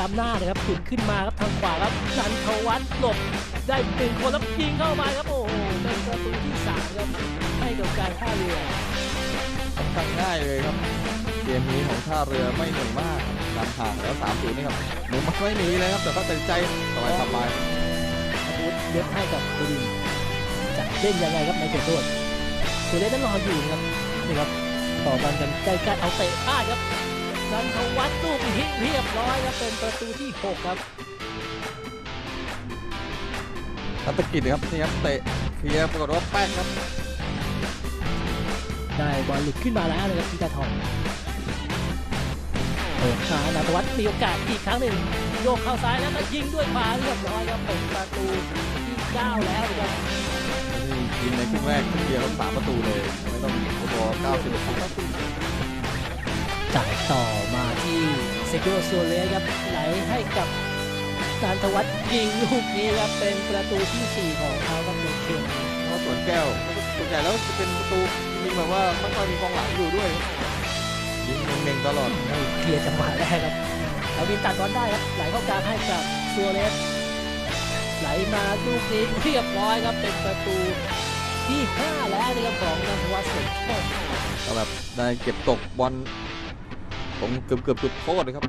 ล้ำหน้านะครับจุดขึ้นมาครับทางขวาครับนันทวัฒน์หลบได้ตึงคนแล้วยิงเข้ามาครับโอ้โหเป็นประตูที่สามครับให้กับการท่าเรือทำได้เลยครับ เกมนี้ของท่าเรือไม่เหนื่อยมากนำห่างแล้ว3ามศูนนี่ครับหนูมันไม่หนีเลยครับแต่ก็ตัดใจสบายสบายเลือกให้กับบุรีจะเล่นยังไงครับในเขตโทษคือเล่นนั้นรออยู่ครับนี่ครับต่อบอลกันใกล้ๆเอาเตะพลาดครับ นันทวัฒน์ลูกนี้เรียบร้อยครับเป็นประตูที่หกครับนัตกิจครับนี่ครับเตะเคลียร์ปรากฏว่าแป้งครับ ได้บอลหลุดขึ้นมาแล้วนะครับธีตาทองเปิดมานันทวัฒน์มีโอกาสอีกครั้งหนึ่งโยกเข้าซ้ายแล้วก็ยิงด้วยขวาเรียบร้อยครับเป็นประตูที่เก้าแล้วนะครับนี่ยิงในครึ่งแรกครึ่งเดียวสามประตูเลย ไม่ต้องรอ90นาทีจ่าย ต่อมาที่เซโกโซเลสครับไหลให้กับนันทวัฒน์ยิงลูกนี้ครับเป็นประตูที่สี่ของเขาครับในเกมนี้เพราะสวนแก้วส่วนใหญ่แล้วจะเป็นประตูยิงแบบว่าไม่ค่อยมีกองหลังอยู่ด้วยยิงเน่งๆตลอดให้เคลียร์จังหวะแรกครับเอาวินตัดบอลได้ครับไหลเข้ากลางให้กับซัวเรสไหลมาลูกนี้เรียบร้อยครับเป็นประตูที่ห้าแล้วนะครับของนันทวัฒน์เสร็จโชคก็แบบได้เก็บตกบอล ผมเกือบเกือบเกือบโทษเลยครับ